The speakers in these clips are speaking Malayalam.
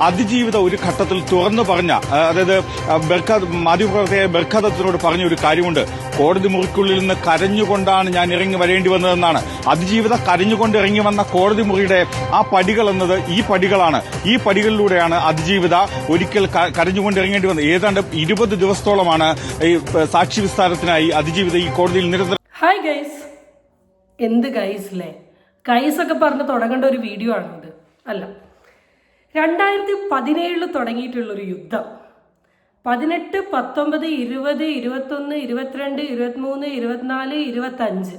അതിജീവിത ഒരു ഘട്ടത്തിൽ തുറന്നു പറഞ്ഞ അതായത് ബർഖാദ് ബർഖാ- മാധ്യമപ്രവർത്തകയായ ബർഖാദത്തിനോട് പറഞ്ഞ ഒരു കാര്യമുണ്ട്. കോടതി മുറിക്കുള്ളിൽ നിന്ന് കരഞ്ഞുകൊണ്ടാണ് ഞാൻ ഇറങ്ങി വരേണ്ടി വന്നതെന്നാണ്. അതിജീവിത കരഞ്ഞുകൊണ്ട് ഇറങ്ങി വന്ന കോടതി മുറിയുടെ ആ പടികൾ എന്നത് ഈ പടികളാണ്. ഈ പടികളിലൂടെയാണ് അതിജീവിത ഒരിക്കൽ കരഞ്ഞുകൊണ്ട് ഇറങ്ങേണ്ടി വന്നത്. ഏതാണ്ട് ഇരുപത് ദിവസത്തോളമാണ് ഈ സാക്ഷി വിസ്താരത്തിനായി അതിജീവിത ഈ കോടതിയിൽ നിരന്തരം ഹായ് ഗൈസ് എന്ത് ഗൈസ് അല്ലേ ഗൈസ് ഒക്കെ പറഞ്ഞ് തുടങ്ങേണ്ട ഒരു വീഡിയോ ആണിത്. അല്ല. രണ്ടായിരത്തി പതിനേഴിൽ തുടങ്ങിയിട്ടുള്ളൊരു യുദ്ധം. പതിനെട്ട് പത്തൊമ്പത് ഇരുപത് ഇരുപത്തൊന്ന് ഇരുപത്തിരണ്ട് ഇരുപത്തിമൂന്ന് ഇരുപത്തിനാല് ഇരുപത്തഞ്ച്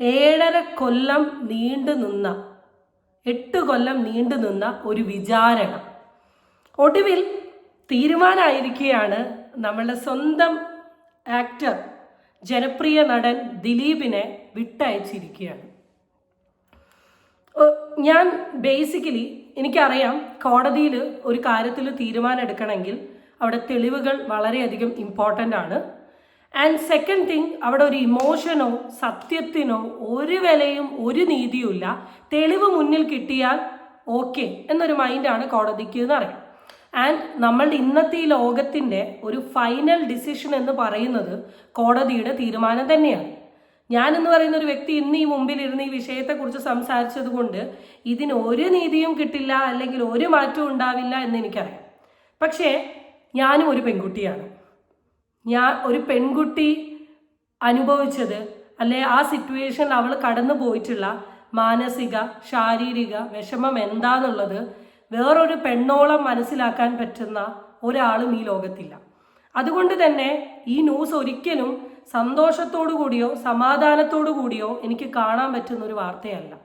ഏഴര കൊല്ലം നീണ്ടു നിന്ന എട്ട് കൊല്ലം നീണ്ടു നിന്ന ഒരു വിചാരണ. ഒടുവിൽ തീരുമാനമായിരിക്കുകയാണ് നമ്മളുടെ സ്വന്തം ആക്ടർ ജനപ്രിയ നടൻ ദിലീപിനെ വിട്ടയച്ചിരിക്കുകയാണ്. ഞാൻ ബേസിക്കലി എനിക്കറിയാം കോടതിയിൽ ഒരു കാര്യത്തിൽ തീരുമാനം എടുക്കണമെങ്കിൽ അവിടെ തെളിവുകൾ വളരെയധികം ഇമ്പോർട്ടന്റ് ആണ്. ആൻഡ് സെക്കൻഡ് തിങ് അവിടെ ഒരു ഇമോഷനോ സത്യത്തിനോ ഒരു വിലയും ഒരു നീതിയും ഇല്ല തെളിവ് മുന്നിൽ കിട്ടിയാൽ ഓക്കെ എന്നൊരു മൈൻഡാണ് കോടതിക്ക് എന്നറിയാം ആൻഡ് നമ്മളുടെ ഇന്നത്തെ ഈ ലോകത്തിന്റെ ഒരു ഫൈനൽ ഡിസിഷൻ എന്ന് പറയുന്നത് കോടതിയുടെ തീരുമാനം തന്നെയാണ്. ഞാൻ എന്ന് പറയുന്ന ഒരു വ്യക്തി ഇന്ന് ഈ മുമ്പിൽ ഇരുന്ന് ഈ വിഷയത്തെക്കുറിച്ച് സംസാരിച്ചത് കൊണ്ട് ഇതിന് ഒരു നീതിയും കിട്ടില്ല അല്ലെങ്കിൽ ഒരു മാറ്റവും ഉണ്ടാവില്ല എന്ന് എനിക്കറിയാം. പക്ഷേ ഞാനും ഒരു പെൺകുട്ടിയാണ്. ഞാൻ ഒരു പെൺകുട്ടി അനുഭവിച്ചത് അല്ലെ ആ സിറ്റുവേഷനിൽ അവൾ കടന്നു പോയിട്ടുള്ള മാനസിക ശാരീരിക വിഷമം എന്താന്നുള്ളത് വേറൊരു പെണ്ണോളം മനസ്സിലാക്കാൻ പറ്റുന്ന ഒരാളും ഈ ലോകത്തില്ല. അതുകൊണ്ട് തന്നെ ഈ ന്യൂസ് ഒരിക്കലും സന്തോഷത്തോടു കൂടിയോ സമാധാനത്തോടു കൂടിയോ എനിക്ക് കാണാൻ പറ്റുന്ന ഒരു വാർത്തയല്ല.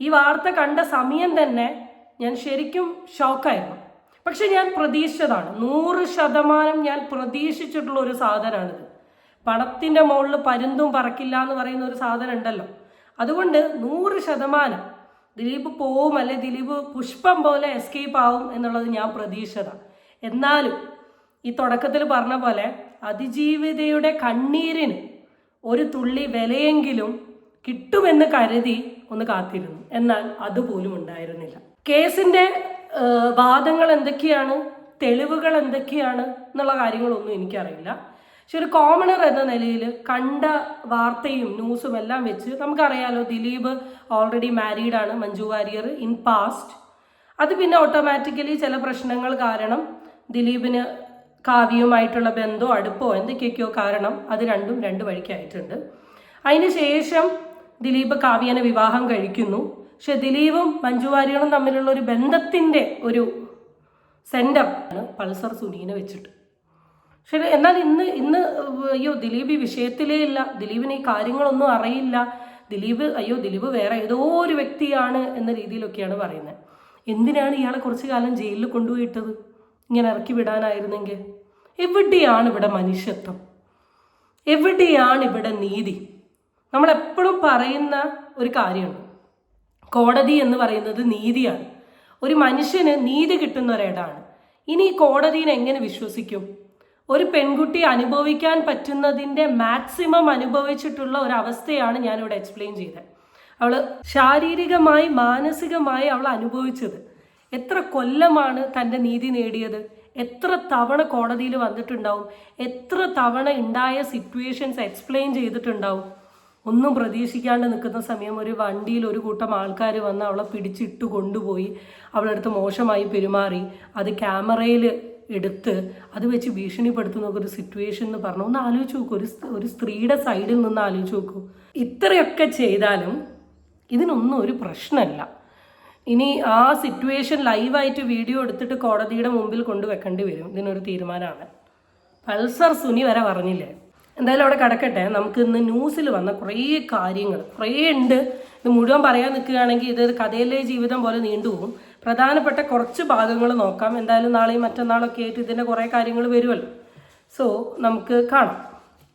ഈ വാർത്ത കണ്ട സമയം തന്നെ ഞാൻ ശരിക്കും ഷോക്കായിരുന്നു. പക്ഷെ ഞാൻ പ്രതീക്ഷിച്ചതാണ്. നൂറ് ശതമാനം ഞാൻ പ്രതീക്ഷിച്ചിട്ടുള്ള ഒരു സാധനമാണിത്. പണത്തിന്റെ മുകളിൽ പരുന്തും പറക്കില്ല എന്ന് പറയുന്ന ഒരു സാധനം ഉണ്ടല്ലോ. അതുകൊണ്ട് നൂറ് ശതമാനം ദിലീപ് പോവും അല്ലെ ദിലീപ് പുഷ്പം പോലെ എസ്കേപ്പ് ആവും എന്നുള്ളത് ഞാൻ പ്രതീക്ഷിച്ചതാണ്. എന്നാലും ഈ തുടക്കത്തിൽ പറഞ്ഞ പോലെ അതിജീവിതയുടെ കണ്ണീരിന് ഒരു തുള്ളി വിലയെങ്കിലും കിട്ടുമെന്ന് കരുതി ഒന്ന് കാത്തിരുന്നു. എന്നാൽ അതുപോലും ഉണ്ടായിരുന്നില്ല. കേസിന്റെ വാദങ്ങൾ എന്തൊക്കെയാണ്? തെളിവുകൾ എന്തൊക്കെയാണ്? എന്നുള്ള കാര്യങ്ങളൊന്നും എനിക്കറിയില്ല. പക്ഷെ ഒരു കോമണർ എന്ന നിലയിൽ കണ്ട വാർത്തയും ന്യൂസും എല്ലാം വെച്ച് നമുക്കറിയാലോ ദിലീപ് ഓൾറെഡി മാരീഡ് ആണ് മഞ്ജു വാരിയർ ഇൻ പാസ്റ്റ് അത് പിന്നെ ഓട്ടോമാറ്റിക്കലി ചില പ്രശ്നങ്ങൾ കാരണം ദിലീപിന് കാവ്യവുമായിട്ടുള്ള ബന്ധമോ അടുപ്പോ എന്തൊക്കെയൊക്കെയോ കാരണം അത് രണ്ടും രണ്ട് വഴിക്കായിട്ടുണ്ട് അതിനുശേഷം ദിലീപ് കാവ്യനെ വിവാഹം കഴിക്കുന്നു. പക്ഷെ ദിലീപും മഞ്ജു വാര്യറും തമ്മിലുള്ള ഒരു ബന്ധത്തിന്റെ ഒരു സെന്റർ ആണ് പൾസർ സുനീനെ വെച്ചിട്ട്. പക്ഷേ എന്നാൽ ഇന്ന് ഇന്ന് അയ്യോ ദിലീപ് ഈ വിഷയത്തിലേ ഇല്ല. ദിലീപിന് ഈ കാര്യങ്ങളൊന്നും അറിയില്ല. ദിലീപ് അയ്യോ ദിലീപ് വേറെ ഏതോ ഒരു വ്യക്തിയാണ് എന്ന രീതിയിലൊക്കെയാണ് പറയുന്നത്. എന്തിനാണ് ഇയാളെ കുറച്ചു കാലം ജയിലിൽ കൊണ്ടുപോയിട്ടത്? ഇങ്ങനെ ഇറക്കി വിടാനായിരുന്നെങ്കിൽ. എവിടെയാണ് ഇവിടെ മനുഷ്യത്വം? എവിടെയാണ് ഇവിടെ നീതി? നമ്മളെപ്പോഴും പറയുന്ന ഒരു കാര്യമുണ്ട്. കോടതി എന്ന് പറയുന്നത് നീതിയാണ്. ഒരു മനുഷ്യന് നീതി കിട്ടുന്ന ഒരിടാണ് ഇനി ഈ കോടതിനെ എങ്ങനെ വിശ്വസിക്കും? ഒരു പെൺകുട്ടി അനുഭവിക്കാൻ പറ്റുന്നതിന്റെ മാക്സിമം അനുഭവിച്ചിട്ടുള്ള ഒരു അവസ്ഥയാണ് ഞാനിവിടെ എക്സ്പ്ലെയിൻ ചെയ്തത്. അവൾ ശാരീരികമായി മാനസികമായി അവൾ അനുഭവിച്ചത്. എത്ര കൊല്ലമാണ് തന്റെ നീതി നേടിയത്? എത്ര തവണ കോടതിയിൽ വന്നിട്ടുണ്ടാവും? എത്ര തവണ ഉണ്ടായ സിറ്റുവേഷൻസ് എക്സ്പ്ലെയിൻ ചെയ്തിട്ടുണ്ടാവും? ഒന്നും പ്രതീക്ഷിക്കാണ്ട് നിൽക്കുന്ന സമയം ഒരു വണ്ടിയിൽ ഒരു കൂട്ടം ആൾക്കാർ വന്ന് അവളെ പിടിച്ചിട്ട് കൊണ്ടുപോയി അവളടുത്ത് മോശമായി പെരുമാറി. അത് ക്യാമറയിൽ എടുത്ത് അത് വെച്ച് ഭീഷണിപ്പെടുത്തുന്ന ഒരു സിറ്റുവേഷൻ എന്ന് പറഞ്ഞു. ഒന്ന് ആലോചിച്ച് നോക്കൂ. ഒരു ഒരു സ്ത്രീയുടെ സൈഡിൽ നിന്ന് ആലോചിച്ച് നോക്കൂ. ഇത്രയൊക്കെ ചെയ്താലും ഇതിനൊന്നും ഒരു പ്രശ്നമല്ല ഇനി ആ സിറ്റുവേഷൻ ലൈവായിട്ട് വീഡിയോ എടുത്തിട്ട് കോടതിയുടെ മുമ്പിൽ കൊണ്ടുവെക്കേണ്ടി വരും. ഇതിനൊരു തീരുമാനമാണ്. പൾസർ സുനി വരെ പറഞ്ഞില്ലേ? എന്തായാലും അവിടെ കിടക്കട്ടെ. നമുക്ക് ഇന്ന് ന്യൂസിൽ വന്ന കുറേ കാര്യങ്ങൾ കുറേ ഉണ്ട്. ഇത് മുഴുവൻ പറയാൻ നിൽക്കുകയാണെങ്കിൽ ഇത് കഥയിലെ ജീവിതം പോലെ നീണ്ടുപോകും പ്രധാനപ്പെട്ട കുറച്ച് ഭാഗങ്ങൾ നോക്കാം. എന്തായാലും നാളെയും മറ്റന്നാളൊക്കെ ആയിട്ട് ഇതിന്റെ കുറേ കാര്യങ്ങൾ വരുമല്ലോ. സോ നമുക്ക് കാണാം.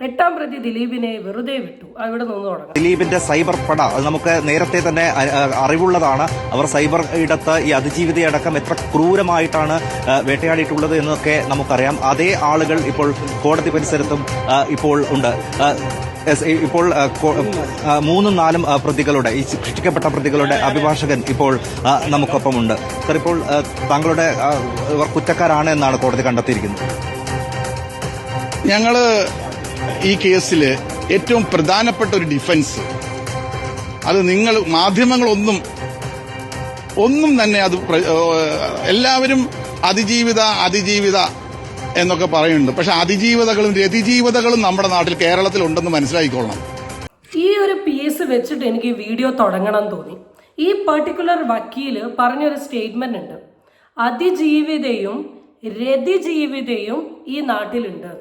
എട്ടാം പ്രതി ദിലീപിനെ വെറുതെ വിട്ടു. അവിടെ നിന്ന് തുടങ്ങാം. ദിലീപിന്റെ സൈബർ പട അത് നമുക്ക് നേരത്തെ തന്നെ അറിവുള്ളതാണ്. അവർ സൈബർ ഇടത്ത് ഈ അതിജീവിതയടക്കം എത്ര ക്രൂരമായിട്ടാണ് വേട്ടയാടിയിട്ടുള്ളത് എന്നൊക്കെ നമുക്കറിയാം. അതേ ആളുകൾ ഇപ്പോൾ കോടതി പരിസരത്തും ഇപ്പോൾ ഉണ്ട്. ഇപ്പോൾ മൂന്നും നാലും പ്രതികളുടെ ഈ ശിക്ഷിക്കപ്പെട്ട പ്രതികളുടെ അഭിഭാഷകൻ ഇപ്പോൾ നമുക്കൊപ്പമുണ്ട്. സർ ഇപ്പോൾ താങ്കളുടെ ഇവർ കുറ്റക്കാരാണ് എന്നാണ് കോടതി കണ്ടെത്തിയിരിക്കുന്നത്. ഞങ്ങൾ ഈ കേസിൽ ഏറ്റവും പ്രധാനപ്പെട്ട ഒരു ഡിഫൻസ്. അത് നിങ്ങൾ മാധ്യമങ്ങളൊന്നും ഒന്നും തന്നെ അത് എല്ലാവരും അതിജീവിത അതിജീവിത എന്നൊക്കെ പറയുന്നുണ്ട്. പക്ഷെ അതിജീവിതകളും രതിജീവിതകളും നമ്മുടെ നാട്ടിൽ കേരളത്തിൽ ഉണ്ടെന്ന് മനസ്സിലാക്കിക്കൊള്ളണം ഈ ഒരു പീസ് വെച്ചിട്ട് എനിക്ക് വീഡിയോ തുടങ്ങണം തോന്നി. ഈ പെർട്ടിക്കുലർ വക്കീൽ പറഞ്ഞൊരു സ്റ്റേറ്റ്മെന്റ് ഉണ്ട്. അതിജീവിതയും രതിജീവിതയും ഈ നാട്ടിലുണ്ട്.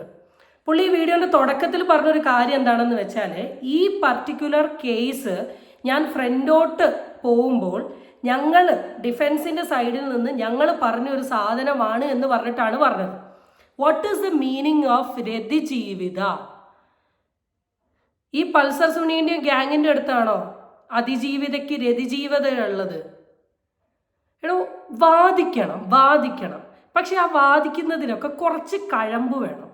പുള്ളി ഈ വീഡിയോന്റെ തുടക്കത്തിൽ പറഞ്ഞൊരു കാര്യം എന്താണെന്ന് വെച്ചാൽ ഈ പർട്ടിക്കുലർ കേസ് ഞാൻ ഫ്രണ്ടോട്ട് പോകുമ്പോൾ ഞങ്ങൾ ഡിഫൻസിന്റെ സൈഡിൽ നിന്ന് ഞങ്ങൾ പറഞ്ഞൊരു സാധനമാണ് എന്ന് പറഞ്ഞിട്ടാണ് പറഞ്ഞത്. What is the meaning of രതിജീവിത? ഈ പൾസർ സുനീന്റെയും ഗ്യാങ്ങിന്റെ അടുത്താണോ അതിജീവിതയ്ക്ക് രതിജീവിത ഉള്ളത് എടോ വാദിക്കണം വാദിക്കണം. പക്ഷെ ആ വാദിക്കുന്നതിനൊക്കെ കുറച്ച് കഴമ്പ് വേണം.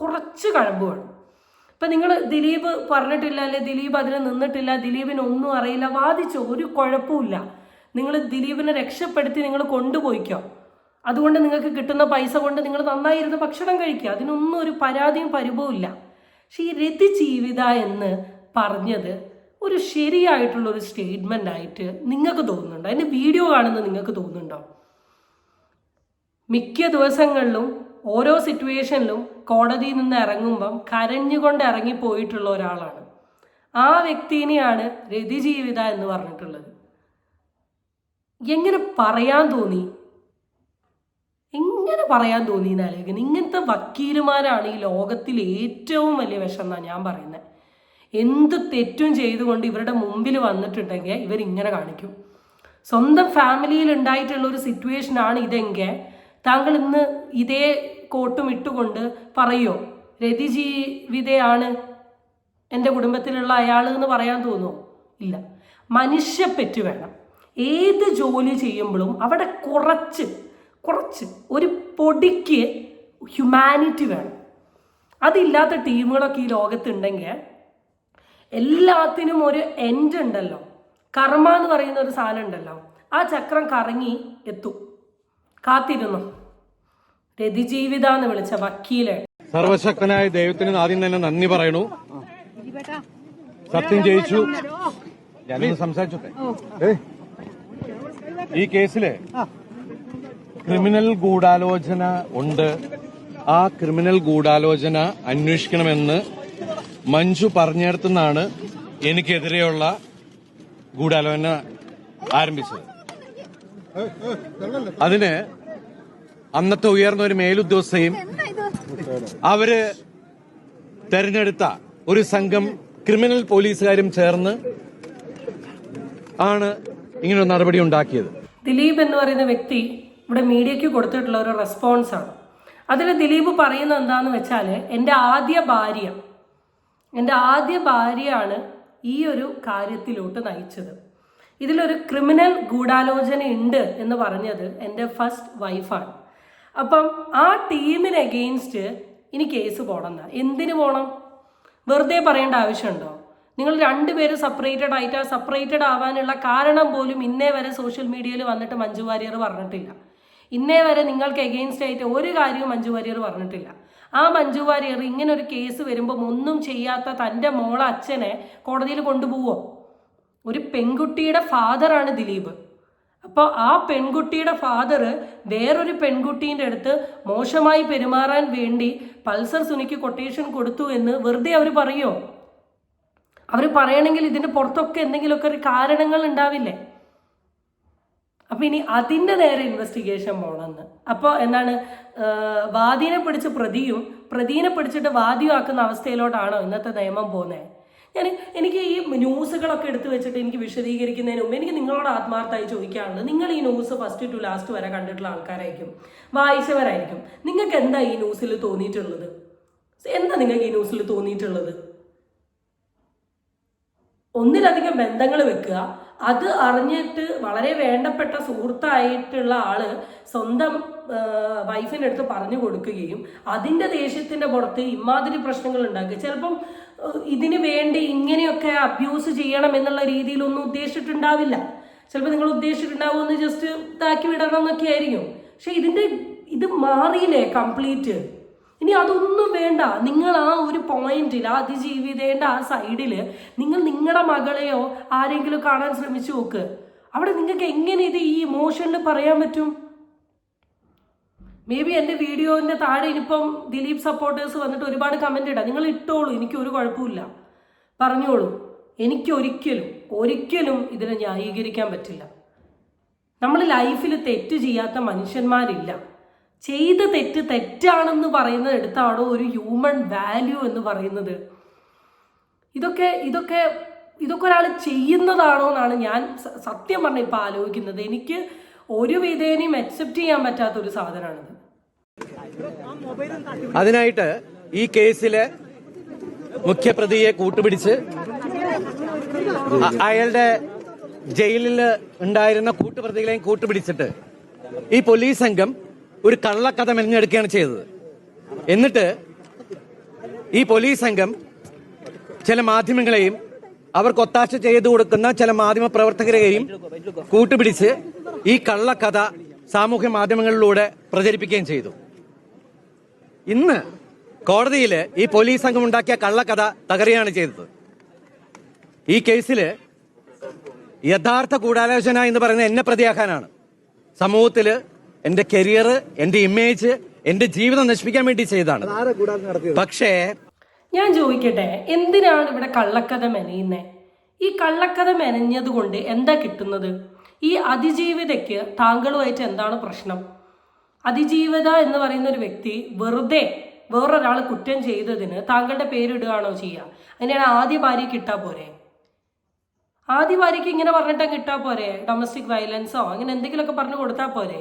കുറച്ച് കഴമ്പ് വേണം ഇപ്പം നിങ്ങൾ ദിലീപ് പറഞ്ഞിട്ടില്ല അല്ലെ ദിലീപ് അതിന് നിന്നിട്ടില്ല ദിലീപിന് ഒന്നും അറിയില്ല വാദിച്ചോ ഒരു കുഴപ്പമില്ല നിങ്ങൾ ദിലീപിനെ രക്ഷപ്പെടുത്തി നിങ്ങൾ കൊണ്ടുപോയിക്കോ. അതുകൊണ്ട് നിങ്ങൾക്ക് കിട്ടുന്ന പൈസ കൊണ്ട് നിങ്ങൾ നന്നായിരുന്നു ഭക്ഷണം കഴിക്കുക. അതിനൊന്നും ഒരു പരാതിയും പരിഭവവും ഇല്ല. പക്ഷെ ഈ രതി ജീവിത എന്ന് പറഞ്ഞത് ഒരു ശരിയായിട്ടുള്ള ഒരു സ്റ്റേറ്റ്മെന്റ് ആയിട്ട് നിങ്ങൾക്ക് തോന്നുന്നുണ്ടോ? അതിന്റെ വീഡിയോ കാണുന്നത് നിങ്ങൾക്ക് തോന്നുന്നുണ്ടോ? മിക്ക ദിവസങ്ങളിലും ഓരോ സിറ്റുവേഷനിലും കോടതിയിൽ നിന്ന് ഇറങ്ങുമ്പം കരഞ്ഞുകൊണ്ട് ഇറങ്ങിപ്പോയിട്ടുള്ള ഒരാളാണ്. ആ വ്യക്തിനെയാണ് രതിജീവിത എന്ന് പറഞ്ഞിട്ടുള്ളത്. എങ്ങനെ പറയാൻ തോന്നി? എങ്ങനെ പറയാൻ തോന്നി എന്നാലോചിക്കുന്നത് ഇങ്ങനത്തെ വക്കീലുമാരാണ് ഈ ലോകത്തിൽ ഏറ്റവും വലിയ വിഷം എന്നാണ് ഞാൻ പറയുന്നത് എന്ത് തെറ്റും ചെയ്തുകൊണ്ട് ഇവരുടെ മുമ്പിൽ വന്നിട്ടുണ്ടെങ്കിൽ ഇവരിങ്ങനെ കാണിക്കും. സ്വന്തം ഫാമിലിയിൽ ഉണ്ടായിട്ടുള്ള ഒരു സിറ്റുവേഷൻ ആണ് ഇതെങ്കിൽ താങ്കൾ ഇന്ന് ഇതേ കോട്ടും ഇട്ടുകൊണ്ട് പറയോ രതിജീവിതയാണ് എന്റെ കുടുംബത്തിലുള്ള അയാൾ എന്ന് പറയാൻ തോന്നുമോ ഇല്ല. മനുഷ്യപ്പെറ്റ് വേണം. ഏത് ജോലി ചെയ്യുമ്പോഴും അവിടെ കുറച്ച് കുറച്ച് ഒരു പൊടിക്ക് ഹ്യൂമാനിറ്റി വേണം. അതില്ലാത്ത ടീമുകളൊക്കെ ഈ ലോകത്തുണ്ടെങ്കിൽ എല്ലാത്തിനും ഒരു എൻഡ് ഉണ്ടല്ലോ. കർമ്മ എന്ന് പറയുന്ന ഒരു സാധനം ഉണ്ടല്ലോ. ആ ചക്രം കറങ്ങി എത്തും. കാത്തിരുന്നു? രതിജീവിത എന്ന് വിളിച്ച വക്കീൽ. സർവശക്തനായ ദൈവത്തിന് ആദ്യം തന്നെ നന്ദി പറയണു. സത്യം ജയിച്ചു. സംസാരിച്ചോട്ടെ. ഈ കേസിൽ ക്രിമിനൽ ഗൂഢാലോചന ഉണ്ട്. ആ ക്രിമിനൽ ഗൂഢാലോചന അന്വേഷിക്കണമെന്ന് മഞ്ജു പറഞ്ഞിടത്തുനിന്നാണ് എനിക്കെതിരെയുള്ള ഗൂഢാലോചന ആരംഭിച്ചത്. അതിന് അന്നത്തെ ഉയർന്ന ഒരു മേലുദ്യോഗസ്ഥയും അവർ തെരഞ്ഞെടുത്ത ഒരു സംഘം ക്രിമിനൽ പോലീസുകാരും ചേർന്ന് ആണ് ഇങ്ങനൊരു നടപടി ഉണ്ടാക്കിയത്. ദിലീപ് എന്ന് പറയുന്ന വ്യക്തി ഇവിടെ മീഡിയയ്ക്ക് കൊടുത്തിട്ടുള്ള ഒരു റെസ്പോൺസ് ആണ്. അതിൽ ദിലീപ് പറയുന്നത് എന്താന്ന് വെച്ചാൽ എന്റെ ആദ്യ ഭാര്യ എന്റെ ആദ്യ ഭാര്യയാണ് ഈ ഒരു കാര്യത്തിലോട്ട് നയിച്ചത്. ഇതിലൊരു ക്രിമിനൽ ഗൂഢാലോചന ഉണ്ട് എന്ന് പറഞ്ഞത് എന്റെ ഫസ്റ്റ് വൈഫാണ് അപ്പം ആ ടീമിന് എഗെയിൻസ്റ്റ് ഇനി കേസ് പോകണം എന്തിനു പോകണം വെറുതെ പറയേണ്ട ആവശ്യമുണ്ടോ? നിങ്ങൾ രണ്ടുപേരും സെപ്പറേറ്റഡ് ആയിട്ട് ആ സെപ്പറേറ്റഡ് ആവാനുള്ള കാരണം പോലും ഇന്നേ വരെ സോഷ്യൽ മീഡിയയിൽ വന്നിട്ട് മഞ്ജു വാര്യർ പറഞ്ഞിട്ടില്ല. ഇന്നേ വരെ നിങ്ങൾക്ക് എഗെയിൻസ്റ്റ് ആയിട്ട് ഒരു കാര്യവും മഞ്ജു വാര്യർ പറഞ്ഞിട്ടില്ല. ആ മഞ്ജു വാര്യർ ഇങ്ങനെ ഒരു കേസ് വരുമ്പം ഒന്നും ചെയ്യാത്ത തന്റെ മോളെ അച്ഛനെ കോടതിയിൽ കൊണ്ടുപോവോ? ഒരു പെൺകുട്ടിയുടെ ഫാദറാണ് ദിലീപ്. അപ്പോൾ ആ പെൺകുട്ടിയുടെ ഫാദർ വേറൊരു പെൺകുട്ടീന്റെ അടുത്ത് മോശമായി പെരുമാറാൻ വേണ്ടി പൾസർ സുനിക്ക് കൊട്ടേഷൻ കൊടുത്തു എന്ന് വെറുതെ അവർ പറയുമോ അവർ പറയണമെങ്കിൽ ഇതിന്റെ പുറത്തൊക്കെ എന്തെങ്കിലുമൊക്കെ ഒരു കാരണങ്ങൾ ഉണ്ടാവില്ലേ? അപ്പൊ ഇനി അതിന്റെ നേരെ ഇൻവെസ്റ്റിഗേഷൻ പോകണമെന്ന് അപ്പോൾ എന്താണ് വാദിനെ പിടിച്ച് പ്രതിയും പ്രതിനെ പിടിച്ചിട്ട് വാദിയാക്കുന്ന അവസ്ഥയിലോട്ടാണോ ഇന്നത്തെ നിയമം പോകുന്നത് ഞാൻ എനിക്ക് ഈ ന്യൂസുകളൊക്കെ എടുത്തു വെച്ചിട്ട് എനിക്ക് വിശദീകരിക്കുന്നതിന് മുമ്പ് എനിക്ക് നിങ്ങളോട് ആത്മാർത്ഥമായി ചോദിക്കാനുള്ളത് നിങ്ങൾ ഈ ന്യൂസ് ഫസ്റ്റ് ടു ലാസ്റ്റ് വരെ കണ്ടിട്ടുള്ള ആൾക്കാരായിരിക്കും വായിച്ചവരായിരിക്കും. നിങ്ങൾക്ക് എന്താ ഈ ന്യൂസിൽ തോന്നിയിട്ടുള്ളത്? എന്താ നിങ്ങൾക്ക് ഈ ന്യൂസിൽ തോന്നിയിട്ടുള്ളത്? ഒന്നിലധികം ബന്ധങ്ങൾ വെക്കുക. അത് അറിഞ്ഞിട്ട് വളരെ വേണ്ടപ്പെട്ട സുഹൃത്തായിട്ടുള്ള ആൾ സ്വന്തം വൈഫിന്റെ അടുത്ത് പറഞ്ഞു കൊടുക്കുകയും അതിന്റെ ദേഷ്യത്തിന്റെ പുറത്ത് ഇമാതിരി പ്രശ്നങ്ങൾ ഉണ്ടാക്കുക. ചിലപ്പം ഇതിന് വേണ്ടി ഇങ്ങനെയൊക്കെ അബ്യൂസ് ചെയ്യണം എന്നുള്ള രീതിയിലൊന്നും ഉദ്ദേശിച്ചിട്ടുണ്ടാവില്ല. ചിലപ്പോൾ നിങ്ങൾ ഉദ്ദേശിച്ചിട്ടുണ്ടാവുമെന്ന് ജസ്റ്റ് താക്കി വിടണം എന്നൊക്കെ ആയിരിക്കും. പക്ഷെ ഇതിന്റെ ഇത് മാറിയില്ലേ കംപ്ലീറ്റ് ഇനി അതൊന്നും വേണ്ട. നിങ്ങൾ ആ ഒരു പോയിന്റിൽ ആ അതിജീവിതേന്റെ ആ സൈഡിൽ നിങ്ങൾ നിങ്ങളുടെ മകളെയോ ആരെങ്കിലും കാണാൻ ശ്രമിച്ചു നോക്ക്. അവിടെ നിങ്ങൾക്ക് എങ്ങനെ ഇത് ഈ ഇമോഷനിൽ പറയാൻ പറ്റും? മേ ബി എന്റെ വീഡിയോന്റെ താഴെ ഇനിയിപ്പം ദിലീപ് സപ്പോർട്ടേഴ്സ് വന്നിട്ട് ഒരുപാട് കമന്റ് ഇടാം. നിങ്ങൾ ഇട്ടോളൂ എനിക്ക് ഒരു കുഴപ്പമില്ല പറഞ്ഞോളൂ. എനിക്ക് ഒരിക്കലും ഒരിക്കലും ഇതിനെ ന്യായീകരിക്കാൻ പറ്റില്ല. നമ്മൾ ലൈഫിൽ തെറ്റ് ചെയ്യാത്ത മനുഷ്യന്മാരില്ല. ചെയ്ത തെറ്റ് തെറ്റാണെന്ന് പറയുന്നത് എടുത്താണോ ഒരു ഹ്യൂമൻ വാല്യൂ എന്ന് പറയുന്നത്? ഇതൊക്കെ ഇതൊക്കെ ഇതൊക്കെ ഒരാൾ ചെയ്യുന്നതാണോ എന്നാണ് ഞാൻ സത്യം പറഞ്ഞ ഇപ്പം ആലോചിക്കുന്നത്. എനിക്ക് ഒരു വിധേനയും അക്സെപ്റ്റ് ചെയ്യാൻ പറ്റാത്ത ഒരു സാധനമാണിത്. അതിനായിട്ട് ഈ കേസിലെ മുഖ്യപ്രതിയെ കൂട്ടുപിടിച്ച് അയാളുടെ ജയിലിൽ ഉണ്ടായിരുന്ന കൂട്ടുപ്രതികളെയും കൂട്ടുപിടിച്ചിട്ട് ഈ പോലീസ് സംഘം ഒരു കള്ളക്കഥ മെനഞ്ഞെടുക്കുകയാണ് ചെയ്തത്. എന്നിട്ട് ഈ പോലീസ് സംഘം ചില മാധ്യമങ്ങളെയും അവർക്ക് ഒത്താശ ചെയ്തു കൊടുക്കുന്ന ചില മാധ്യമ പ്രവർത്തകരെയും കൂട്ടുപിടിച്ച് ഈ കള്ളക്കഥ സാമൂഹ്യ മാധ്യമങ്ങളിലൂടെ പ്രചരിപ്പിക്കുകയും ചെയ്തു. ഇന്ന് കോടതിയിൽ ഈ പോലീസ് സംഘം ഉണ്ടാക്കിയ കള്ളക്കഥ തകരുകയാണ് ചെയ്തത്. ഈ കേസിൽ യഥാർത്ഥ കൂടാലോചന എന്ന് പറയുന്നത് എന്നെ പ്രതിയാക്കാനാണ്. സമൂഹത്തിൽ എന്റെ കരിയർ എന്റെ ഇമേജ് എന്റെ ജീവിതം നശിപ്പിക്കാൻ വേണ്ടി ചെയ്തതാണ്. പക്ഷേ ഞാൻ ചോദിക്കട്ടെ എന്തിനാണ് ഇവിടെ കള്ളക്കഥ മെനയുന്നത് ഈ കള്ളക്കഥ മെനഞ്ഞത് കൊണ്ട് എന്താ കിട്ടുന്നത്? ഈ അതിജീവിതയ്ക്ക് താങ്കളുമായിട്ട് എന്താണ് പ്രശ്നം? അതിജീവിത എന്ന് പറയുന്ന ഒരു വ്യക്തി വെറുതെ വേറൊരാൾ കുറ്റം ചെയ്തതിന് താങ്കളുടെ പേരിടുകയാണോ ചെയ്യുക? അങ്ങനെയാണ് ആദ്യ ഭാര്യ കിട്ടാ പോരെ? ആദ്യ ഭാര്യയ്ക്ക് ഇങ്ങനെ പറഞ്ഞിട്ട് കിട്ടാ പോരെ? ഡൊമസ്റ്റിക് വയലൻസോ അങ്ങനെ എന്തെങ്കിലുമൊക്കെ പറഞ്ഞു കൊടുത്താൽ പോരെ?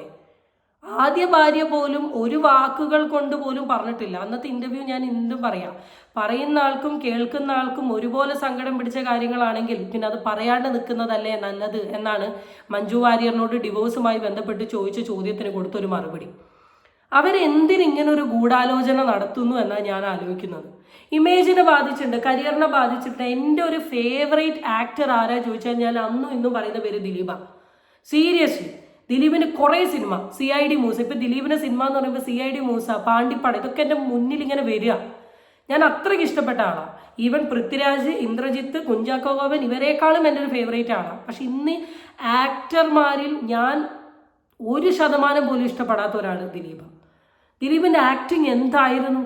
ആദ്യ ഭാര്യ പോലും ഒരു വാക്കുകൾ കൊണ്ട് പോലും പറഞ്ഞിട്ടില്ല. അന്നത്തെ ഇന്റർവ്യൂ ഞാൻ എന്തും പറയാം. പറയുന്ന ആൾക്കും കേൾക്കുന്ന ആൾക്കും ഒരുപോലെ സങ്കടം പിടിച്ച കാര്യങ്ങളാണെങ്കിൽ പിന്നെ അത് പറയാണ്ട് നിൽക്കുന്നതല്ലേ നല്ലത് എന്നാണ് മഞ്ജു വാര്യറിനോട് ഡിവോഴ്സുമായി ബന്ധപ്പെട്ട് ചോദിച്ച ചോദ്യത്തിന് കൊടുത്തൊരു മറുപടി. അവരെന്തിനിങ്ങനെ ഒരു ഗൂഢാലോചന നടത്തുന്നു എന്നാണ് ഞാൻ ആലോചിക്കുന്നത്. ഇമേജിനെ ബാധിച്ചിട്ടുണ്ട് കരിയറിനെ ബാധിച്ചിട്ടുണ്ട്. എന്റെ ഒരു ഫേവറേറ്റ് ആക്ടർ ആരാ ചോദിച്ചാൽ ഞാൻ അന്നും ഇന്നും പറയുന്ന പേര് ദിലീപ സീരിയസ്ലി ദിലീപിന് കുറേ cinema C I D Moosa ഇപ്പം ദിലീപിന്റെ സിനിമ എന്ന് പറയുമ്പോൾ C I D Moosa Pandippada ഇതൊക്കെ എന്റെ മുന്നിൽ ഇങ്ങനെ വരിക. ഞാൻ അത്രയ്ക്ക് ഇഷ്ടപ്പെട്ട ആളാണ് ഈവൻ പൃഥ്വിരാജ് ഇന്ദ്രജിത്ത് കുഞ്ചാക്കോ ഗോപൻ ഇവരെക്കാളും എന്റെ ഒരു ഫേവറേറ്റ് ആളാണ് പക്ഷെ ഇന്ന് ആക്ടർമാരിൽ ഞാൻ ഒരു ശതമാനം പോലും ഇഷ്ടപ്പെടാത്ത ഒരാൾ ദിലീപ്. ദിലീപിന്റെ ആക്ടിങ് എന്തായിരുന്നു?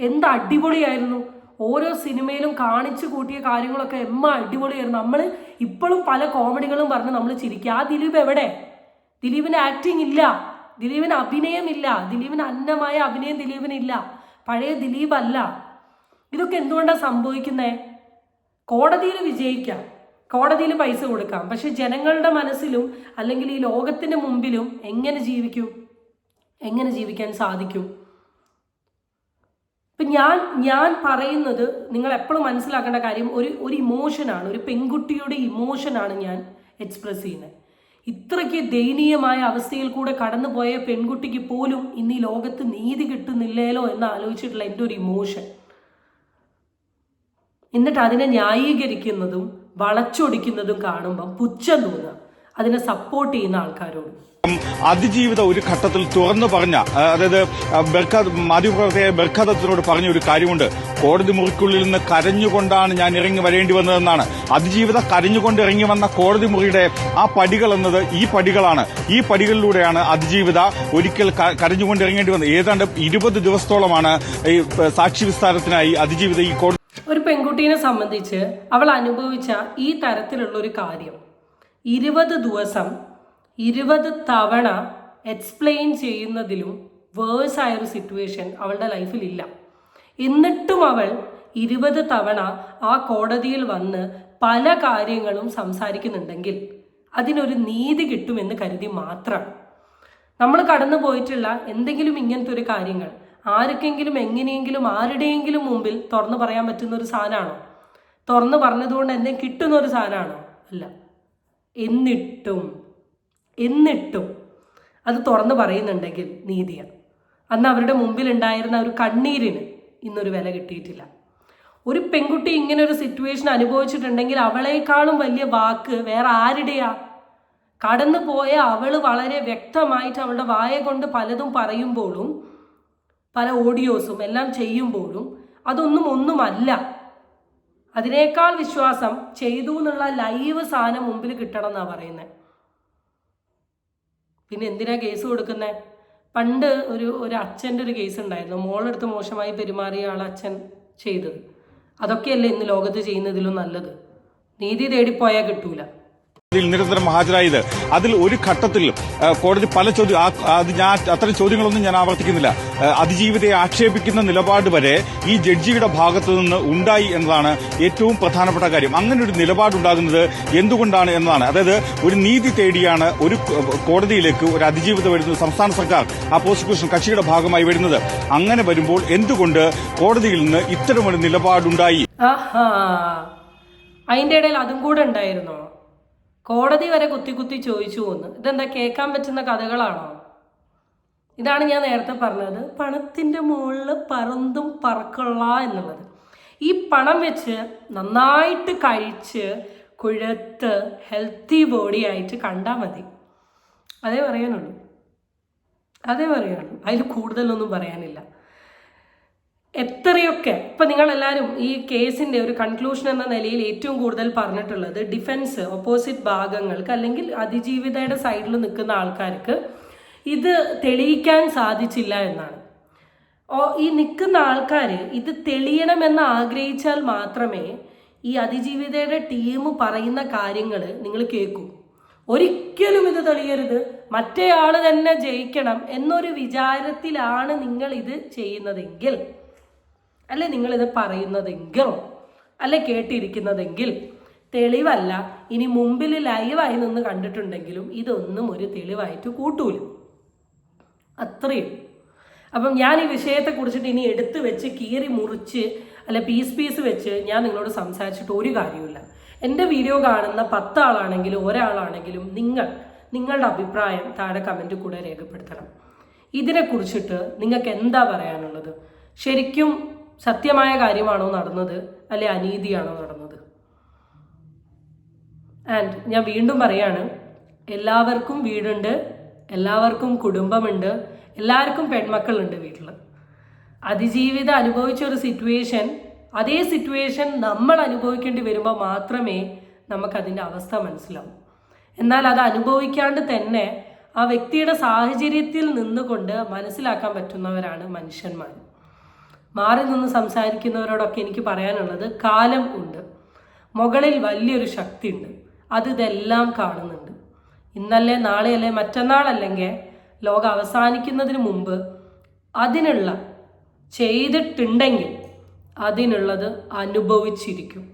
എന്ത് അടിപൊളിയായിരുന്നു? ഓരോ സിനിമയിലും കാണിച്ചു കൂട്ടിയ കാര്യങ്ങളൊക്കെ എമ്മ അടിപൊളിയായിരുന്നു. നമ്മൾ ഇപ്പോഴും പല കോമഡികളും പറഞ്ഞ് നമ്മൾ ചിരിക്കുക ആ ദിലീപ് എവിടെ? ദിലീപിന് ആക്ടിങ് ഇല്ല. ദിലീപിന് അഭിനയമില്ല. ദിലീപിന് അന്നമായ അഭിനയം ദിലീപിനില്ല. പഴയ ദിലീപ് അല്ല ഇതൊക്കെ എന്തുകൊണ്ടാണ് സംഭവിക്കുന്നത് കോടതിയിൽ വിജയിക്കാം. കോടതിയിൽ പൈസ കൊടുക്കാം. പക്ഷെ ജനങ്ങളുടെ മനസ്സിലും അല്ലെങ്കിൽ ഈ ലോകത്തിന്റെ മുമ്പിലും എങ്ങനെ ജീവിക്കും? എങ്ങനെ ജീവിക്കാൻ സാധിക്കും? ഇപ്പം ഞാൻ ഞാൻ പറയുന്നത് നിങ്ങൾ എപ്പോഴും മനസ്സിലാക്കേണ്ട കാര്യം ഒരു ഒരു ഇമോഷനാണ് ഒരു പെൺകുട്ടിയുടെ ഇമോഷനാണ് ഞാൻ എക്സ്പ്രസ് ചെയ്യുന്നത്. ഇത്രയ്ക്ക് ദയനീയമായ അവസ്ഥയിൽ കൂടെ കടന്നുപോയ പെൺകുട്ടിക്ക് പോലും ഇന്ന് ഈ ലോകത്ത് നീതി കിട്ടുന്നില്ലേലോ എന്ന് ആലോചിച്ചിട്ടുള്ള എന്റെ ഒരു ഇമോഷൻ എന്നിട്ട് അതിനെ ന്യായീകരിക്കുന്നതും വളച്ചൊടിക്കുന്നതും കാണുമ്പം പുച്ഛം തോന്നുക. അതിനെ സപ്പോർട്ട് ചെയ്യുന്ന ആൾക്കാരോട്. അതിജീവിത ഒരു ഘട്ടത്തിൽ തുറന്നു പറഞ്ഞ അതായത് ബർഖാദ് മാധ്യമപ്രവർത്തകയെ ബർഖാദത്തിനോട് പറഞ്ഞ ഒരു കാര്യമുണ്ട്. കോടതി മുറിക്കുള്ളിൽ നിന്ന് കരഞ്ഞുകൊണ്ടാണ് ഞാൻ ഇറങ്ങി വരേണ്ടി വന്നതെന്നാണ്. അതിജീവിത കരഞ്ഞുകൊണ്ട് ഇറങ്ങി വന്ന കോടതി മുറിയുടെ ആ പടികൾ എന്നത് ഈ പടികളാണ്. ഈ പടികളിലൂടെയാണ് അതിജീവിത ഒരിക്കൽ കരഞ്ഞുകൊണ്ട് ഇറങ്ങേണ്ടി വന്നത്. ഏതാണ്ട് ഇരുപത് ദിവസത്തോളമാണ് ഈ സാക്ഷി വിസ്താരത്തിനായി അതിജീവിത ഈ കോടതി ഒരു പെൺകുട്ടീനെ സംബന്ധിച്ച് അവൾ അനുഭവിച്ച ഈ തരത്തിലുള്ള ഒരു കാര്യം. ഇരുപത് ദിവസം ഇരുപത് തവണ എക്സ്പ്ലെയിൻ ചെയ്യുന്നതിലും വേഴ്സ് ആയൊരു സിറ്റുവേഷൻ അവളുടെ ലൈഫിൽ ഇല്ല. എന്നിട്ടും അവൾ ഇരുപത് തവണ ആ കോടതിയിൽ വന്ന് പല കാര്യങ്ങളും സംസാരിക്കുന്നുണ്ടെങ്കിൽ അതിനൊരു നീതി കിട്ടുമെന്ന് കരുതി മാത്രം. നമ്മൾ കടന്നു പോയിട്ടുള്ള എന്തെങ്കിലും ഇങ്ങനത്തെ ഒരു കാര്യങ്ങൾ ആർക്കെങ്കിലും എങ്ങനെയെങ്കിലും ആരുടെയെങ്കിലും മുമ്പിൽ തുറന്നു പറയാൻ പറ്റുന്ന ഒരു സാധനമാണോ? തുറന്നു പറഞ്ഞതുകൊണ്ട് എന്തെങ്കിലും കിട്ടുന്ന ഒരു സാധനമാണോ? അല്ല. എന്നിട്ടും എന്നിട്ടും അത് തുറന്നു പറയുന്നുണ്ടെങ്കിൽ നീതിയാണ് അന്ന് അവരുടെ മുമ്പിൽ ഉണ്ടായിരുന്ന ഒരു കണ്ണീരിന് ഇന്നൊരു വില കിട്ടിയിട്ടില്ല. ഒരു പെൺകുട്ടി ഇങ്ങനെ ഒരു സിറ്റുവേഷൻ അനുഭവിച്ചിട്ടുണ്ടെങ്കിൽ അവളെക്കാളും വലിയ വാക്ക് വേറെ ആരുടെയാ? കടന്നു പോയ അവൾ വളരെ വ്യക്തമായിട്ട് അവളുടെ വായ കൊണ്ട് പലതും പറയുമ്പോഴും പല ഓഡിയോസും എല്ലാം ചെയ്യുമ്പോഴും അതൊന്നും ഒന്നുമല്ല. അതിനേക്കാൾ വിശ്വാസം ചെയ്തു എന്നുള്ള ലൈവ് സാധനം മുമ്പിൽ കിട്ടണം എന്നാണ് പറയുന്നത് പിന്നെ എന്തിനാ കേസ് കൊടുക്കുന്നത് പണ്ട് ഒരു ഒരു അച്ഛന്റെ ഒരു കേസ് ഉണ്ടായിരുന്നു. മോളെടുത്ത് മോശമായി പെരുമാറിയ ആൾ അച്ഛൻ ചെയ്തത്. അതൊക്കെയല്ലേ ഇന്ന് ലോകത്ത് ചെയ്യുന്നതിലും നല്ലത്. നീതി തേടിപ്പോയാൽ കിട്ടൂല. ഇതിൽ നിരന്തരം ഹാജരായത്. അതിൽ ഒരു ഘട്ടത്തിൽ കോടതി പല ചോദ്യം ഞാൻ അത്തരം ചോദ്യങ്ങളൊന്നും ഞാൻ ആവർത്തിക്കുന്നില്ല. അതിജീവിതയെ ആക്ഷേപിക്കുന്ന നിലപാട് വരെ ഈ ജഡ്ജിയുടെ ഭാഗത്തു നിന്ന് ഉണ്ടായി എന്നതാണ് ഏറ്റവും പ്രധാനപ്പെട്ട കാര്യം. അങ്ങനെ ഒരു നിലപാടുണ്ടാകുന്നത് എന്തുകൊണ്ടാണ് എന്നതാണ്. അതായത് ഒരു നീതി തേടിയാണ് ഒരു കോടതിയിലേക്ക് ഒരു അതിജീവിത വരുന്നത് സംസ്ഥാന സർക്കാർ ആ പ്രോസിക്യൂഷൻ കക്ഷിയുടെ ഭാഗമായി വരുന്നത്. അങ്ങനെ വരുമ്പോൾ എന്തുകൊണ്ട് കോടതിയിൽ നിന്ന് ഇത്തരമൊരു നിലപാടുണ്ടായി? അതിന്റെ ഇടയിൽ അതും കൂടെ കോടതി വരെ കുത്തി കുത്തി ചോദിച്ചു എന്ന്. ഇതെന്താ കേൾക്കാൻ പറ്റുന്ന കഥകളാണോ? ഇതാണ് ഞാൻ നേരത്തെ പറഞ്ഞത്. പണത്തിന്റെ മുകളിൽ പറന്തും പറക്കുള്ള എന്നുള്ളത്. ഈ പണം വെച്ച് നന്നായിട്ട് കഴിച്ച് കുഴത്ത് ഹെൽത്തി ബോഡി ആയിട്ട് കണ്ടാൽ മതി. അതേ പറയാനുള്ളൂ. അതേ പറയാനുള്ളൂ. അതിൽ കൂടുതലൊന്നും പറയാനില്ല. എത്രയൊക്കെ ഇപ്പൊ നിങ്ങൾ എല്ലാവരും ഈ കേസിന്റെ ഒരു കൺക്ലൂഷൻ എന്ന നിലയിൽ ഏറ്റവും കൂടുതൽ പറഞ്ഞിട്ടുള്ളത് ഡിഫൻസ് ഓപ്പോസിറ്റ് ഭാഗങ്ങൾക്ക് അല്ലെങ്കിൽ അതിജീവിതയുടെ സൈഡിൽ നിൽക്കുന്ന ആൾക്കാർക്ക് ഇത് തെളിയിക്കാൻ സാധിച്ചില്ല എന്നാണ്. ഓ ഈ നിൽക്കുന്ന ആൾക്കാർ ഇത് തെളിയണമെന്ന് ആഗ്രഹിച്ചാൽ മാത്രമേ ഈ അതിജീവിതയുടെ ടീം പറയുന്ന കാര്യങ്ങൾ നിങ്ങൾ കേൾക്കൂ. ഒരിക്കലും ഇത് തെളിയരുത്. മറ്റേ ആൾ തന്നെ ജയിക്കണം എന്നൊരു വിചാരത്തിലാണ് നിങ്ങൾ ഇത് ചെയ്യുന്നതെങ്കിൽ. അല്ലെ നിങ്ങളിത് പറയുന്നതെങ്കിൽ അല്ലെ കേട്ടിരിക്കുന്നതെങ്കിൽ തെളിവല്ല. ഇനി മുമ്പിൽ ലൈവായി നിന്ന് കണ്ടിട്ടുണ്ടെങ്കിലും ഇതൊന്നും ഒരു തെളിവായിട്ട് കൂട്ടൂല. അത്രയും അപ്പം ഞാൻ ഈ വിഷയത്തെ കുറിച്ചിട്ട് ഇനി എടുത്തു വെച്ച് കീറി മുറിച്ച് അല്ല പീസ് പീസ് വെച്ച് ഞാൻ നിങ്ങളോട് സംസാരിച്ചിട്ട് ഒരു കാര്യമില്ല എന്റെ വീഡിയോ കാണുന്ന പത്താളാണെങ്കിലും ഒരാളാണെങ്കിലും നിങ്ങൾ നിങ്ങളുടെ അഭിപ്രായം താഴെ കമന്റ് കൂടെ രേഖപ്പെടുത്തണം. ഇതിനെ കുറിച്ചിട്ട് നിങ്ങൾക്ക് എന്താ പറയാനുള്ളത്? ശരിക്കും സത്യമായ കാര്യമാണോ നടന്നത്? അല്ലെ അനീതിയാണോ നടന്നത്? ആൻഡ് ഞാൻ വീണ്ടും പറയാണ് എല്ലാവർക്കും വീടുണ്ട് എല്ലാവർക്കും കുടുംബമുണ്ട് എല്ലാവർക്കും പെൺമക്കളുണ്ട് വീട്ടിൽ അതിജീവിതം അനുഭവിച്ച ഒരു സിറ്റുവേഷൻ അതേ സിറ്റുവേഷൻ നമ്മൾ അനുഭവിക്കേണ്ടി വരുമ്പോൾ മാത്രമേ നമുക്കതിന്റെ അവസ്ഥ മനസ്സിലാവും. എന്നാൽ അത് അനുഭവിക്കാണ്ട് തന്നെ ആ വ്യക്തിയുടെ സാഹചര്യത്തിൽ നിന്നുകൊണ്ട് മനസ്സിലാക്കാൻ പറ്റുന്നവരാണ് മനുഷ്യന്മാർ മാറി നിന്ന് സംസാരിക്കുന്നവരോടൊക്കെ എനിക്ക് പറയാനുള്ളത് കാലം ഉണ്ട്. മുകളിൽ വലിയൊരു ശക്തി ഉണ്ട് അത് ഇതെല്ലാം കാണുന്നുണ്ട്. ഇന്നല്ലേ നാളെയല്ലേ മറ്റന്നാളല്ലെങ്കിൽ ലോകം അവസാനിക്കുന്നതിന് മുമ്പ് അതിനുള്ള ചെയ്തിട്ടുണ്ടെങ്കിൽ അതിനുള്ളത് അനുഭവിച്ചിരിക്കും.